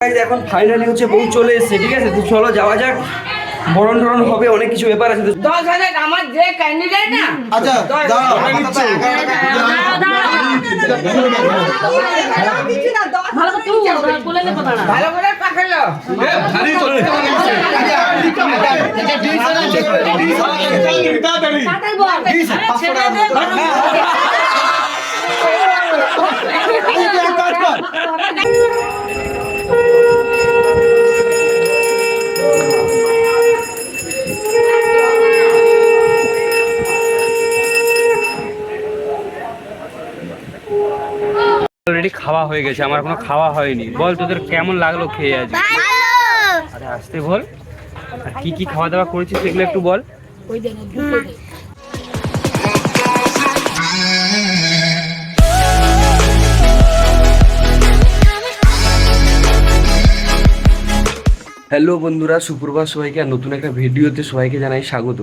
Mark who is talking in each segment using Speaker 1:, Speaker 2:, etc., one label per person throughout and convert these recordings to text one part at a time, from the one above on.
Speaker 1: এখন ফাইনালি হচ্ছে বউ চলে এসেছে ঠিক আছে তো চলো যাওয়া যাক বরণ টরণ হবে অনেক কিছু ব্যাপার আছে তো
Speaker 2: দশ হাজার আমার যে ক্যান্ডিডেট না
Speaker 3: আচ্ছা
Speaker 2: ভালো করে
Speaker 1: অলরেডি খাওয়া হয়ে গেছে আমার কোনো খাওয়া হয়নি। বল তোদের কেমন লাগল খেয়ে আজ আরে আসতে বল। আর কি কি খাওয়া দাওয়া করেছিস সেগুলো একটু বল। হ্যালো বন্ধুরা সুপ্রভাত সবাইকে আর নতুন একটা ভিডিওতে সবাইকে জানাই স্বাগত।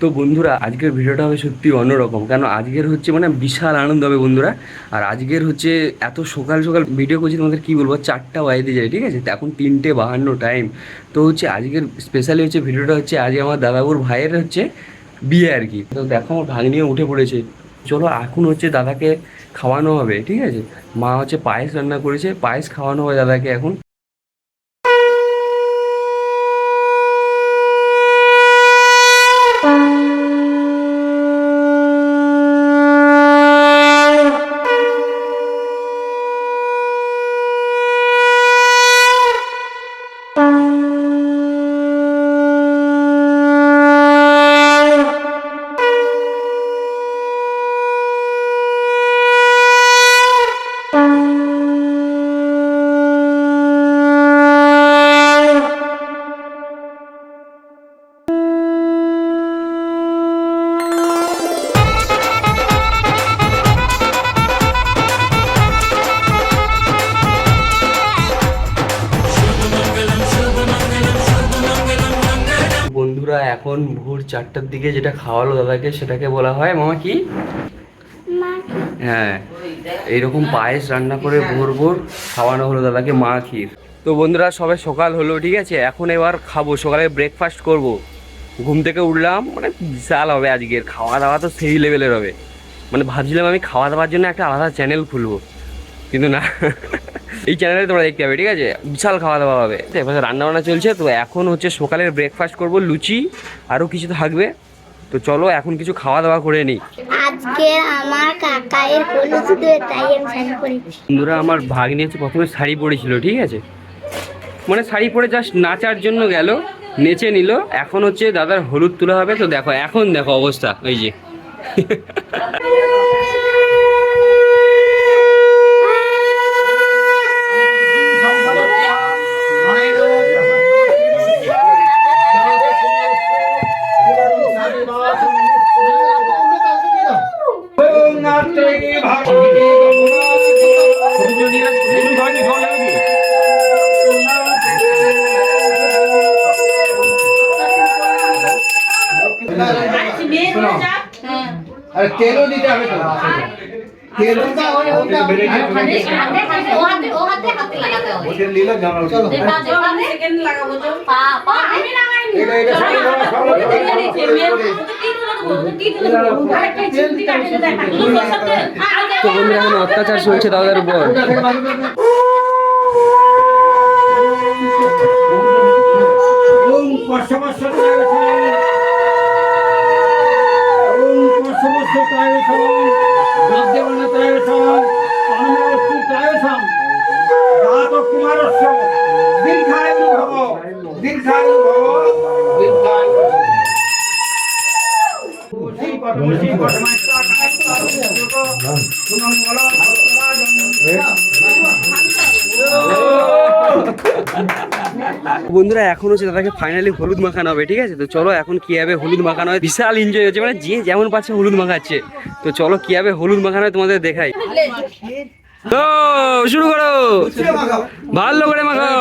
Speaker 1: তো বন্ধুরা, আজকের ভিডিওটা হবে সত্যি অন্যরকম। কেন, আজকের হচ্ছে মানে বিশাল আনন্দ হবে বন্ধুরা। আর আজকের হচ্ছে এত সকাল সকাল ভিডিও করছি, তোমাদের কী বলব? চারটা বাজতে যায়, ঠিক আছে? এখন তিনটে বাহান্ন টাইম তো হচ্ছে আজকের স্পেশালি হচ্ছে ভিডিওটা হচ্ছে আজকে আমার দাদাবুর ভাইয়ের হচ্ছে বিয়ে আর কি। তো দেখো, আমার ভাগ্নিও উঠে পড়েছে। চলো, এখন হচ্ছে দাদাকে খাওয়ানো হবে, ঠিক আছে? মা হচ্ছে পায়েস রান্না করেছে, পায়েস খাওয়ানো হবে দাদাকে এখন। চারটার দিকে যেটা খাওয়ালো দাদাকে সেটাকে বলা হয় মামা কি? হ্যাঁ এইরকম পায়েস রান্না করে ভোর ভোর খাওয়ানো হলো দাদাকে মা ক্ষীর। তো বন্ধুরা সবাই সকাল হলো ঠিক আছে? এখন এবার খাব সকালে ব্রেকফাস্ট করব। ঘুম থেকে উঠলাম মানে বিশাল হবে আজকের খাওয়া দাওয়া তো সেই লেভেলের হবে। মানে ভাবছিলাম আমি খাওয়া দাওয়ার জন্য একটা আলাদা চ্যানেল খুলবো কিন্তু না। এই চ্যানেলে তোমরা দেখতে পাবে ঠিক আছে? বিশাল খাওয়া দাওয়া হবে। এবার রান্না বান্না চলছে তো এখন হচ্ছে সকালের ব্রেকফাস্ট করব লুচি আরও কিছু থাকবে। তো চলো এখন কিছু খাওয়া দাওয়া করে নিই।
Speaker 4: আজকে আমার কাকায়ের হলুদ তাই আমি শাড়ি পরেছি।
Speaker 1: বন্ধুরা আমার ভাগ্নি হচ্ছে প্রথমে শাড়ি পরেছিল ঠিক আছে? মানে শাড়ি পরে জাস্ট নাচার জন্য গেল নেচে নিল। এখন হচ্ছে দাদার হলুদ তোলা হবে তো দেখো এখন দেখো অবস্থা ওই যে।
Speaker 3: ওদের লীলা জানাও চলো। এটা এটা
Speaker 1: তো বন্ধুরা এখন অত্যাচার চলছে দাদার উপর। এখন হচ্ছে দাদাকে ফাইনালি হলুদ মাখানো হবে, ঠিক আছে? তো চলো এখন কি হবে হলুদ মাখানো হয়? বিশাল এনজয় হচ্ছে মানে যে যেমন পাচ্ছে হলুদ মাখাচ্ছে। তো চলো কি হবে হলুদ মাখানো হয় তোমাদের দেখাই। তো শুরু করো। ভালো করে মাখাও।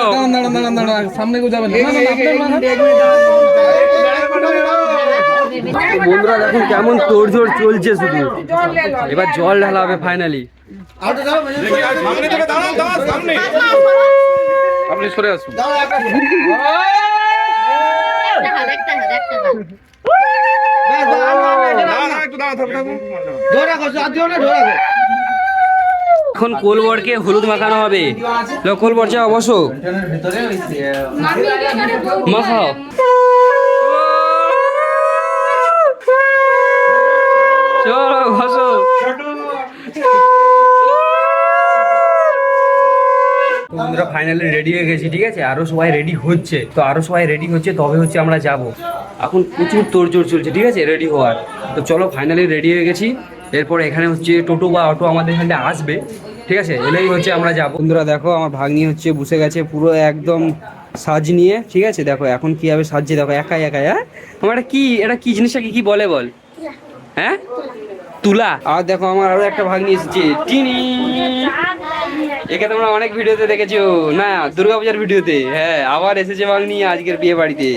Speaker 1: তো বন্ধুরা দেখুন কেমন তোড়জোড় চলছে শুধু। এবার জল ঢালা হবে ফাইনালি
Speaker 3: আপনি সরে আসুন।
Speaker 1: এখন কোলবরকে হলুদ মাখানো হবে। কোলবর যাও বসো। মাখাও। চলো বসো। তো বন্ধুরা ফাইনালি রেডি হয়ে গেছি ঠিক আছে? আরও সবাই রেডি হচ্ছে। তো আরও সবাই রেডি হচ্ছে তবে হচ্ছে আমরা যাব। এখন প্রচুর তোড়জোড় চলছে ঠিক আছে? রেডি হওয়ার। তো চলো ফাইনালি রেডি হয়ে গেছি। এরপর এখানে হচ্ছে টোটো বা অটো আমাদের এখানে আসবে ঠিক আছে? এলেই হচ্ছে আমরা যাব। বন্ধুরা দেখো আমার ভাগ্নি হচ্ছে বসে গেছে পুরো একদম সাজ নিয়ে ঠিক আছে? দেখো এখন কীভাবে সাজছে দেখো একাই একাই হ্যাঁ? আমার এটা কি? এটা কি জিনিসটা কি কি বলে? বল হ্যাঁ? তুলা। আর দেখো, আমার আরও একটা ভাগ নিয়ে এসেছে, টিনি। একে তোমরা অনেক ভিডিওতে দেখেছ, না, দুর্গাপূজার ভিডিওতে হ্যাঁ আবার এসেছে ভাগ নিয়ে আজকের বিয়ে বাড়িতে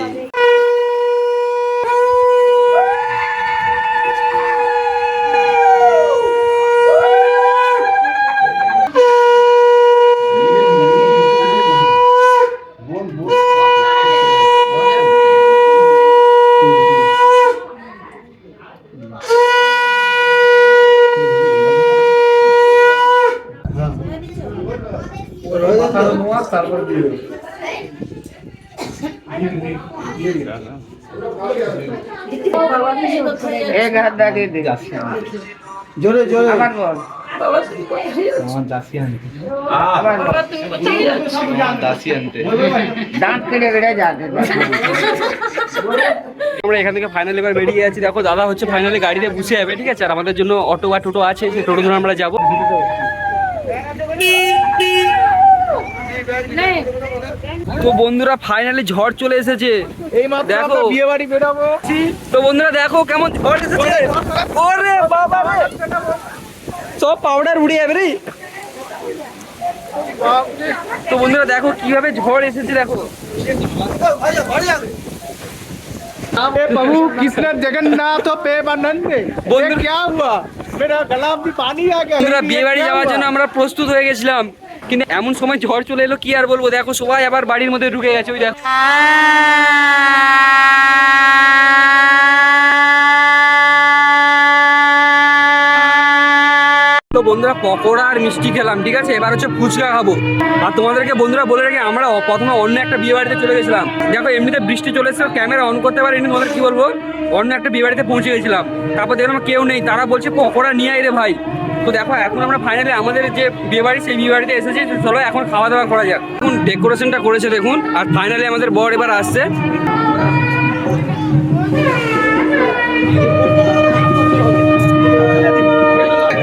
Speaker 2: এক হাত দাঁড়িয়ে দিই
Speaker 3: জোরে জোরে।
Speaker 2: আবার বল। আবার বল। দাঁত কেটে কেটে যাবে।
Speaker 1: আমরা এখান থেকে ফাইনালি এবার বেরিয়ে যাচ্ছি দেখো দাদা হচ্ছে ফাইনালি গাড়িতে বসে যাবে ঠিক আছে? আর আমাদের জন্য অটো বা টোটো আছে সেই টোটো ধরে আমরা যাব। তো বন্ধুরা ফাইনালি ঝড় চলে এসেছে
Speaker 3: এই মাত্র
Speaker 1: দেখো।
Speaker 3: আমরা বিয়ে বাড়ি বেরোবো
Speaker 1: তো বন্ধুরা দেখো কেমন ঝড় এসেছে ওরে বাবা রে সব পাউডার উড়ে যাবে রে তো বন্ধুরা দেখো কিভাবে ঝড় এসেছে দেখো
Speaker 3: हे प्रभु कृष्ण जगन्नाथ प्रेमानंद ये
Speaker 1: बंधु-
Speaker 3: क्या हुआ मेरा गला में पानी आ गया
Speaker 1: বন্ধুরা
Speaker 3: ये
Speaker 1: বিয়ে বাড়ি
Speaker 3: क्या
Speaker 1: যাওয়ার
Speaker 3: हुआ?
Speaker 1: জন্য আমরা প্রস্তুত হয়ে গেছিলাম কিন্তু এমন সময় ঝড় চলে এলো, কি আর বলব? দেখো, সবাই আবার বাড়ির মধ্যে ঢুকে গেছে, ওই দেখো। তো বন্ধুরা, পকোড়া আর মিষ্টি খেলাম, ঠিক আছে? এবার হচ্ছে ফুচকা খাব। আর তোমাদেরকে বন্ধুরা বলে রাখি, আমরা প্রথমে অন্য একটা বিয়ে বাড়িতে চলে গেছিলাম। দেখো, এমনিতে বৃষ্টি চলে এসেছে ক্যামেরা অন করতে পারিনি, তোমাদের কি বলব? অন্য একটা বিয়ে বাড়িতে পৌঁছে গেছিলাম। তারপর দেখলাম কেউ নেই, তারা বলছে, পকোড়া নিয়ে আয় রে ভাই। তো দেখো, এখন আমরা ফাইনালি আমাদের যে বিয়ে বাড়ি সেই বিয়ে বাড়িতে এসেছি চলো এখন খাওয়া দাওয়া করা যাক। এখন ডেকোরেশনটা করেছে, দেখুন, আর ফাইনালি আমাদের বর এবার আসছে।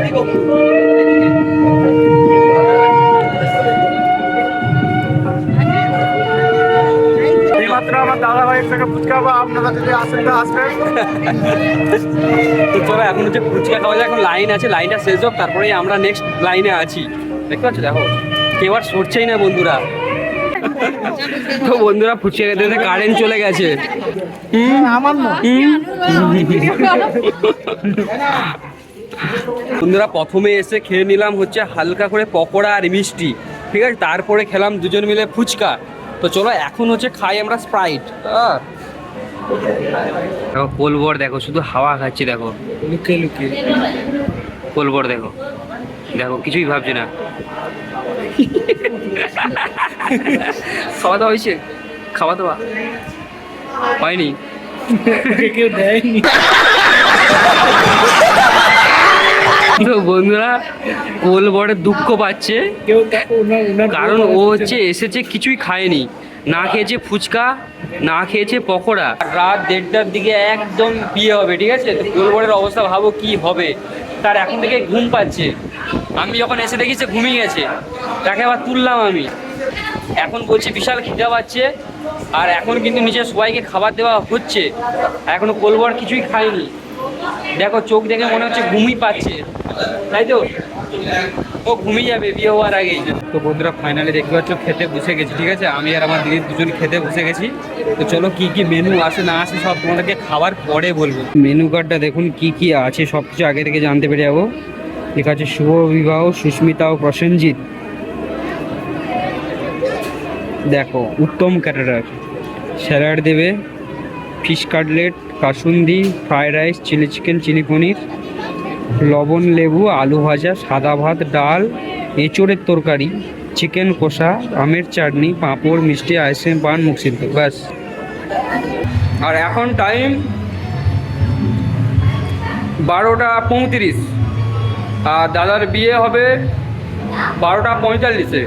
Speaker 3: এইমাত্র আপনারা যদি আসেন তো আসবেন।
Speaker 1: তো চলো এখন হচ্ছে ফুচকা খাওয়া যায় এখন লাইন আছে লাইনটা শেষ হোক তারপরেই আমরা নেক্সট লাইনে আছি। দেখতে পাচ্ছ? দেখো কেউ আর সরছেই না বন্ধুরা। তো বন্ধুরা ফুচকা খেতে খেতে কারেন্ট চলে গেছে। বন্ধুরা প্রথমে এসে খেয়ে নিলাম হচ্ছে হালকা করে পকোড়া আর মিষ্টি। ঠিক আছে? তারপরে খেলাম দুজন মিলে ফুচকা। তো চলো এখন হচ্ছে খাই আমরা স্প্রাইট দেখো পোলবর দেখো শুধু হাওয়া খাচ্ছে দেখো।
Speaker 3: লুকিয়ে লুকিয়ে।
Speaker 1: পোলবর দেখো। দেখো কিছুই ভাবছি না। খাওয়া দাওয়া হয়েছে? খাওয়া দাওয়া। হয়নি।
Speaker 3: কেউ দেয়নি।
Speaker 1: তো বন্ধুরা কোলবরের দুঃখ পাচ্ছে। কারণ ও হচ্ছে এসেছে কিছুই খায়নি। না খেয়েছে ফুচকা, না খেয়েছে পকোড়া। রাত দেড়টার দিকে একদম বিয়ে হবে, ঠিক আছে? তো কোলবরের অবস্থা ভাবো কি হবে। তার এখন থেকে ঘুম পাচ্ছে। আমি যখন এসে দেখি সে ঘুমিয়ে গেছে। তাকে আবার তুললাম আমি। এখন বলছে, বিশাল খিদা পাচ্ছে। আর এখন কিন্তু নিচে সবাইকে খাবার দেওয়া হচ্ছে। এখনও কোলবর কিছুই খায়নি। দেখো, চোখ দেখে মনে হচ্ছে ঘুমই পাচ্ছে। তাই তো? ও ঘুমিয়ে যাবে, বিয়ে হওয়ার আগেই। তো বন্ধুরা ফাইনালি দেখতে পাচ্ছ, খেতে বসে গেছি, ঠিক আছে? আমি আর আমার দিদি দুজন খেতে বসে গেছি। তো চলো, কি কি মেনু আসে, না আসে, সব তোমাদেরকে খাবার পরে বলব। মেনু কার্ডটা দেখুন, কি কি আছে সব কিছু আগে থেকে জানতে পেরে যাব। লেখা আছে, শুভ বিবাহ, সুস্মিতা ও প্রসেনজিৎ। দেখো, উত্তম ক্যাটারার। স্যালাড দেবে fish cutlet kasundi fried rice, chilli chicken, chilli paneer, লবণ, লেবু, আলু ভাজা, সাদা ভাত, ডাল, এঁচোড়ের তরকারি, চিকেন কষা, আমের চাটনি, পাঁপড়, মিষ্টি, আইসক্রিম, পান, মুখ সিদ্ধ, ব্যাস। আর এখন টাইম বারোটা পঁয়ত্রিশ। আর দাদার বিয়ে হবে বারোটা পঁয়তাল্লিশে।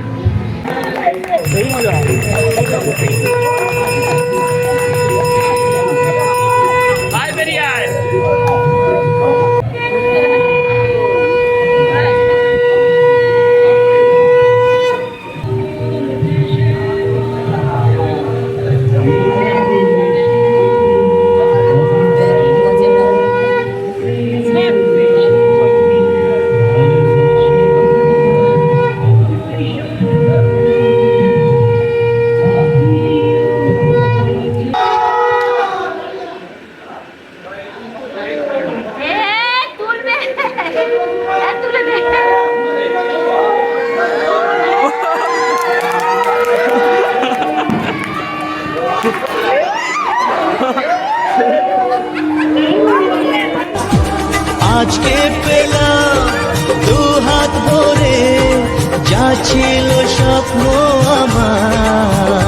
Speaker 5: ভরে যা ছিল স্বপ্ন আমার।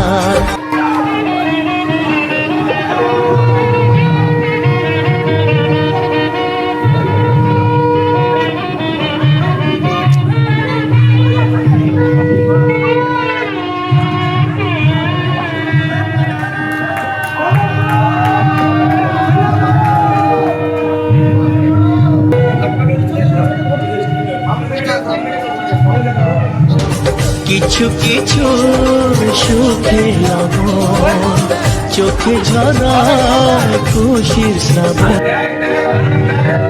Speaker 5: কিছু কিছু সুখে লবণ চোখে ঝরায় খুশির শ্রাবণ।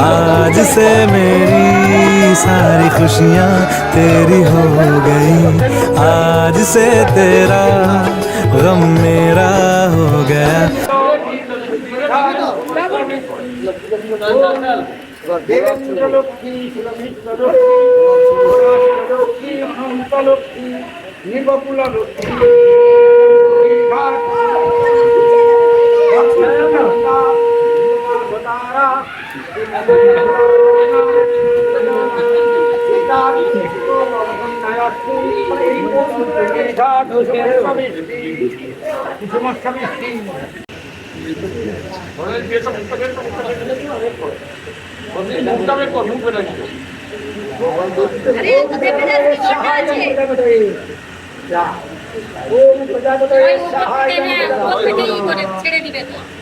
Speaker 5: आज से मेरी सारी खुशियाँ तेरी हो गई। आज से तेरा गम मेरा हो गया।
Speaker 3: আরে তোদের পেছনে কি করতে আছে।
Speaker 6: ওম প্রজাপতয়ে সহায়
Speaker 3: করে ছেড়ে দিবে তো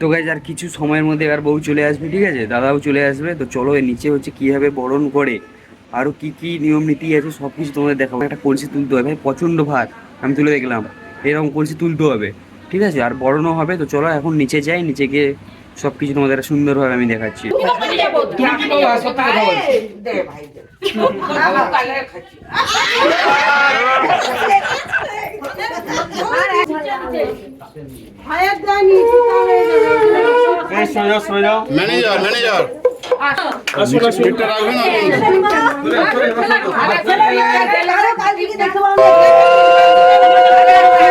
Speaker 1: তো গাইজ আর কিছু সময়ের মধ্যে এবার বউ চলে আসবে, ঠিক আছে? দাদাও চলে আসবে, তো চলো নিচে হচ্ছে কীভাবে বরণ করে আরও কি কি নিয়ম নীতি আছে সব কিছু তোমাদের দেখাবো। একটা কলসি তুলতে হবে প্রচণ্ড ভার আমি তুলে দেখলাম। এরকম কলসি তুলতে হবে, ঠিক আছে? আর বরণও হবে, তো চলো এখন নিচে যাই, নিচে গিয়ে সব কিছু তোমাদের সুন্দরভাবে আমি দেখাচ্ছি
Speaker 3: ম্যানেজার ম্যানেজার রাখবেন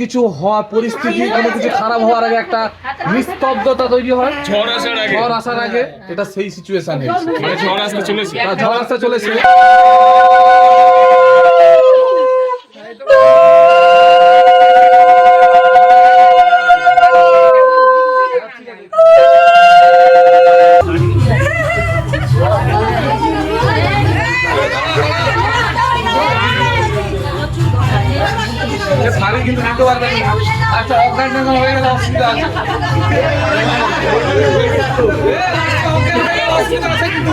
Speaker 7: কিছু হওয়া পরিস্থিতি কোনো কিছু খারাপ হওয়ার আগে একটা নিস্তব্ধতা তৈরি হয়। ঝড় আসার আগে। ঝড় আসার আগে এটা সেই সিচুয়েশন ঝড় আসতে চলেছে। ঝড় আসতে চলেছে। পারবেন না। আচ্ছা অজ্ঞান হয়ে গেলে অসুবিধা আছে অজ্ঞান হয়ে অসুবিধা আছে কিন্তু।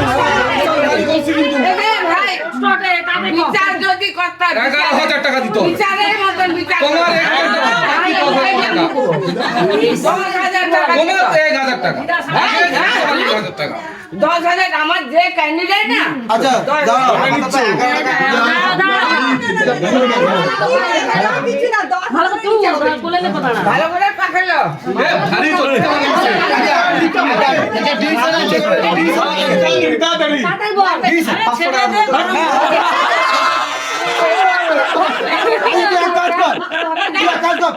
Speaker 7: দশ হাজার
Speaker 2: যে ভালো করে
Speaker 8: পাকালো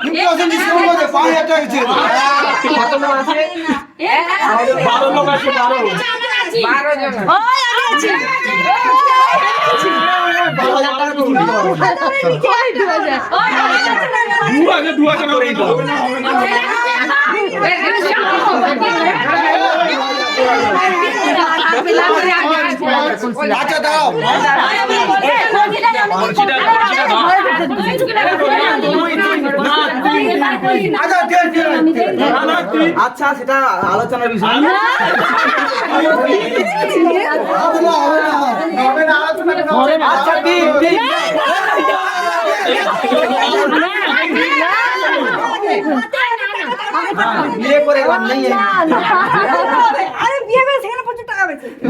Speaker 8: 20% ডিসকাউন্ট করে 5000
Speaker 3: টাকা ছেড়ে আছে 12 আছে
Speaker 2: হাত তালি হাত তালি
Speaker 1: তুলো, তুলো, তাড়াতাড়ি, তুলো, দুয়ার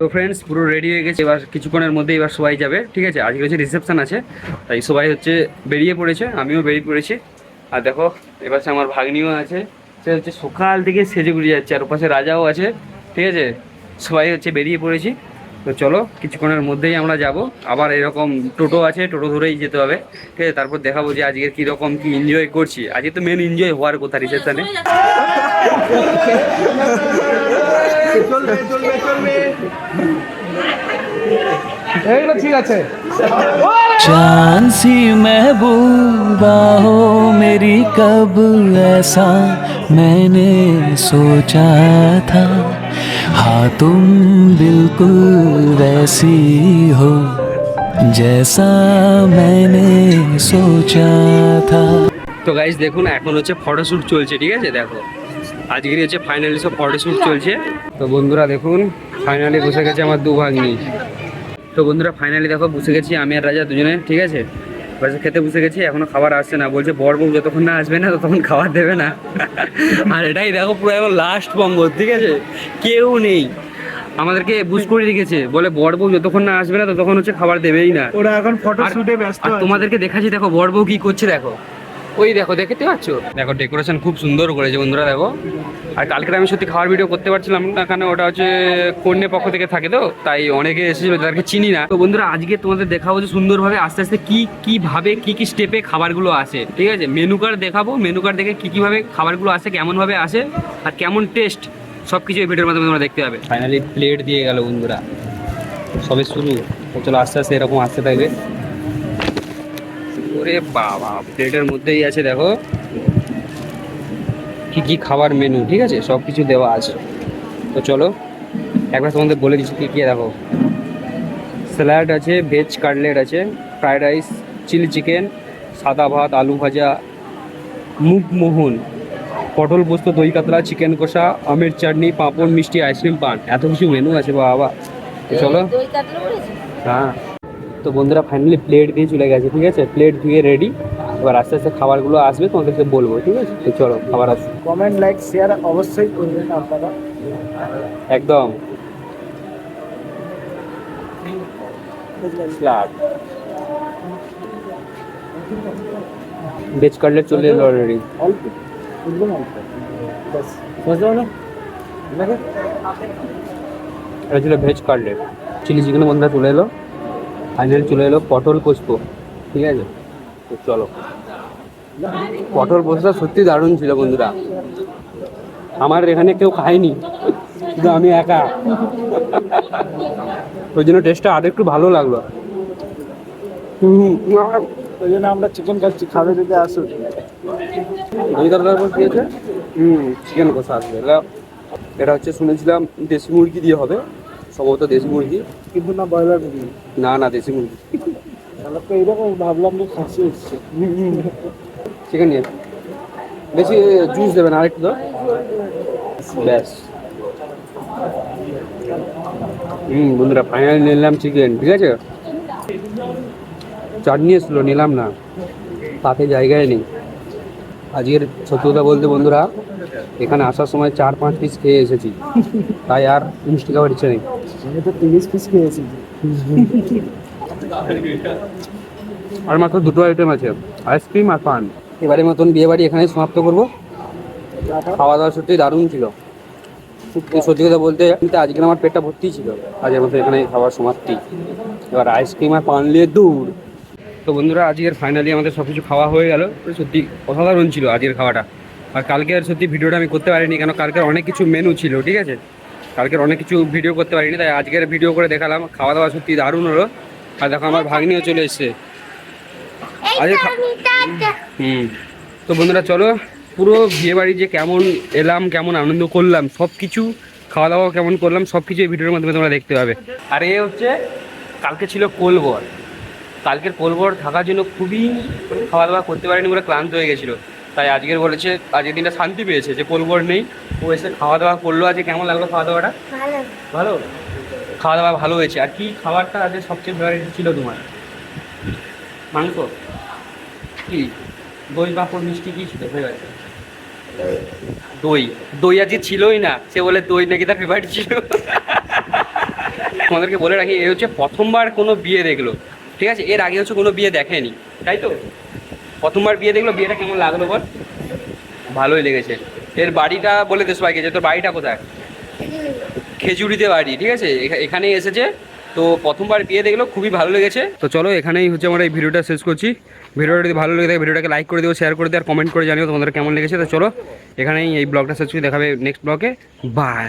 Speaker 1: তো ফ্রেন্ডস পুরো রেডি হয়ে গেছে। এবার কিছুক্ষণের মধ্যে এবার সবাই যাবে ঠিক আছে? আজকে হচ্ছে রিসেপশন আছে তাই সবাই হচ্ছে বেরিয়ে পড়েছে আমিও বেরিয়ে পড়েছি। আর দেখো এবার আমার ভাগ্নিও আছে। সে হচ্ছে সকাল থেকে সেজে গুড়িয়ে যাচ্ছে আর ওপাশে রাজাও আছে ঠিক আছে? সবাই হচ্ছে বেরিয়ে পড়েছি। তো চলো কিছুক্ষণের মধ্যেই আমরা যাব আবার এরকম টোটো আছে টোটো ধরেই যেতে হবে ঠিক আছে তারপর দেখাবো যে আজকের কীরকম কি এনজয় করছি আজকে তো মেন এনজয় হওয়ার কথা রিসেপশনে
Speaker 8: চলবে চলবে চলবে
Speaker 3: এইগুলো ঠিক আছে
Speaker 9: चांद सी महबूबा हो मेरी कब ऐसा मैंने सोचा था हाँ तुम बिल्कुल वैसी हो जैसा मैंने सोचा था
Speaker 1: তো গাইজ দেখুন এখন হচ্ছে ফটোশ্যুট চলছে ঠিক আছে দেখো আজকের হচ্ছে ফাইনালি সব ফটোশ্যুট চলছে তো বন্ধুরা দেখুন ফাইনালি বসে গেছে আমার দু ভাগ্নি তো বন্ধুরা ফাইনালি দেখো বসে গেছি আমি আর রাজা দুজনে ঠিক আছে বাসে খেতে বসে গেছি এখনও খাবার আসছে না। বলছে বর বউ যতক্ষণ না আসবে না ততক্ষণ খাবার দেবে না। আর এটাই দেখো পুরো এখন লাস্ট বঙ্গ ঠিক আছে? কেউ নেই। আমাদেরকে বুঝ করে রেখেছে। বলে বর বউ যতক্ষণ না আসবে না ততক্ষণ হচ্ছে খাবার দেবেই না।
Speaker 8: ওরা এখন ফটো শুটে ব্যস্ত
Speaker 1: তোমাদেরকে দেখাচ্ছি দেখো বর বউ কি করছে দেখো। ওই দেখো দেখতে পাচ্ছ? দেখো ডেকোরেশন খুব সুন্দর করেছে বন্ধুরা দেখো। আর কালকে আমি সত্যি খাওয়ার ভিডিও করতে পারছিলাম না কারণ ওটা হচ্ছে কন্যে পক্ষ থেকে থাকে তো তাই অনেকে এসেছিল তাদেরকে চিনি না। তো বন্ধুরা আজকে তোমাদের দেখাবো যে সুন্দরভাবে আস্তে আস্তে কি কীভাবে কি কি স্টেপে খাবারগুলো আসে ঠিক আছে? মেনু কার্ড দেখাবো মেনু কার্ড দেখে কি কীভাবে খাবারগুলো আসে কেমনভাবে আসে আর কেমন টেস্ট সব কিছু এই ভিডিওর মাধ্যমে তোমরা দেখতে পাবে। ফাইনালি প্লেট দিয়ে গেল বন্ধুরা। সবে শুরু। চলো আস্তে আস্তে এরকম আসতে থাকবে। ওরে বাবা প্লেটের মধ্যেই আছে দেখো। কি কি খাবার মেনু ঠিক আছে? সব কিছু দেওয়া আছে। তো চলো একবার তোমাদের বলে দিচ্ছি কি কি দেখো। স্যালাড আছে ভেজ কাটলেট আছে ফ্রায়েড রাইস চিলি চিকেন সাদা ভাত আলু ভাজা মুগ মোহন পটল পোস্ত দই কাতলা চিকেন কষা আমের চাটনি পাঁপড় মিষ্টি আইসক্রিম পান। এত কিছু মেনু আছে বাবা। চলো। হ্যাঁ। তো বন্ধুরা ফাইনালি প্লেট দিয়ে চলে গেছে ঠিক আছে? প্লেট ধুয়ে রেডি এবার আস্তে আস্তে খাবারগুলো আসবে তোমাদেরকে বলব ঠিক আছে? তো চলো খাবার আসবে
Speaker 8: কমেন্ট লাইক শেয়ার অবশ্যই করবেন আপনারা।
Speaker 1: একদম। ভেজ কাটলেট চলে এলো অলরেডি
Speaker 8: অল্প একদম অল্প
Speaker 1: এটা ছিল ভেজ কাটলেট চিলি চিকেন বন্ধুরা চলে এলো। ফাইনাল চলে এলো পটল পোস্ত ঠিক আছে? তো চলো। পটল পোস্তটা সত্যি দারুণ ছিল বন্ধুরা। আমার এখানে কেউ খায়নি শুধু আমি একা। ওই জন্য টেস্টটা আরও একটু ভালো লাগল।
Speaker 8: ওই জন্য আমরা চিকেন খাচ্ছি খাবে যদি আসুন
Speaker 1: দই তরকার কি আছে? হুম চিকেন কষা আসবে এটা হচ্ছে শুনেছিলাম দেশি মুরগি দিয়ে হবে সম্ভবত দেশি মুরগি।
Speaker 8: কিন্তু না ব্রয়লার মুরগি?
Speaker 1: না না দেশি মুরগি।
Speaker 8: আমরা তো এইরকম ভাবলাম যে খাসি এসছে
Speaker 1: চিকেন নিয়ে বেশি জুস দেবেন আরেকটু দাও। ব্যাস। হুম বন্ধুরা ফাইনালি নিলাম চিকেন ঠিক আছে? চাটনি এসলো নিলাম না। তাতে জায়গায় নেই। আজকের সত্যি কথা বলতে বন্ধুরা এখানে আসার সময় চার পাঁচ পিস খেয়ে এসেছি। তাই আর মিষ্টি খাবার ইচ্ছে নেই।
Speaker 8: আমি তো তিরিশ পিস খেয়েছি।
Speaker 1: আর মাত্র দুটো আইটেম আছে। আইসক্রিম আর পান। এবারে মতন বিয়ে বাড়ি এখানে সমাপ্ত করব। খাওয়া দাওয়া সত্যি দারুণ ছিল। সত্যি কথা বলতে কিন্তু আজকে আমার পেটটা ভর্তি ছিল। আজকের মতো এখানে খাওয়ার সমাপ্তি। এবার আইসক্রিম আর পান নিয়ে দূর। তো বন্ধুরা আজকের ফাইনালি আমাদের সব কিছু খাওয়া হয়ে গেল। সত্যি অসাধারণ ছিল আজকের খাওয়াটা। আর কালকের সত্যি ভিডিওটা আমি করতে পারিনি কেন কালকে অনেক কিছু মেনু ছিল ঠিক আছে? কালকের অনেক কিছু ভিডিও করতে পারিনি তাই আজকের ভিডিও করে দেখালাম। খাওয়া দাওয়া সত্যি দারুণ হলো। আর দেখো আমার ভাগ্নিও চলে এসছে। হুম। তো বন্ধুরা চলো পুরো বিয়ে বাড়ি যে কেমন এলাম কেমন আনন্দ করলাম সব কিছু খাওয়া দাওয়া কেমন করলাম সব কিছু এই ভিডিওর মাধ্যমে তোমরা দেখতে পাবে। আর এ হচ্ছে কালকে ছিল কোলবর কালকের কোলবর থাকার জন্য খুবই খাওয়া দাওয়া করতে পারেনি বলে ক্লান্ত হয়ে গেছিল। তাই আজকের বলেছে আজকের দিনটা শান্তি পেয়েছে যে কোলবর নেই। ও এসে খাওয়া দাওয়া করল আজকে কেমন লাগল খাওয়া দাওয়াটা
Speaker 4: ভালো।
Speaker 1: ভালো? খাওয়া দাওয়া ভালো হয়েছে। আর কি খাবারটা আজকে সবচেয়ে ফেভারিট ছিল তোমার? মাংস? কি? দই পাঁপড় মিষ্টি কি ছিল? ফেভারিট দই। দই আজকে ছিলই না। সে বলে দই নাকি তার ফেভারিট ছিল। তোমাদেরকে বলে রাখি এ হচ্ছে প্রথমবার কোনো বিয়ে দেখল। ঠিক আছে? এর আগে হচ্ছে কোনো বিয়ে দেখেনি। তাই তো? প্রথমবার বিয়ে দেখল, বিয়েটা কেমন লাগল বল? ভালোই লেগেছে। এর বাড়িটা বলে দে সবাইকে যে তোর বাড়িটা কোথায়? খেজুরিতে বাড়ি, ঠিক আছে? এখা- এখানে এসেছে। তো প্রথমবার বিয়ে দেখল, খুবই ভালো লেগেছে। তো চলো, এখানেই হচ্ছে আমরা এই ভিডিওটা শেষ করছি। ভিডিওটা যদি ভালো লেগে থাকে, ভিডিওটাকে লাইক করে দেবো শেয়ার করে দিও, আর কমেন্ট করে জানিও তোমাদের কেমন লেগেছে। তো চলো, এখানেই এই ব্লগটা শেষ করছি। দেখাবে নেক্সট ব্লগে। Bye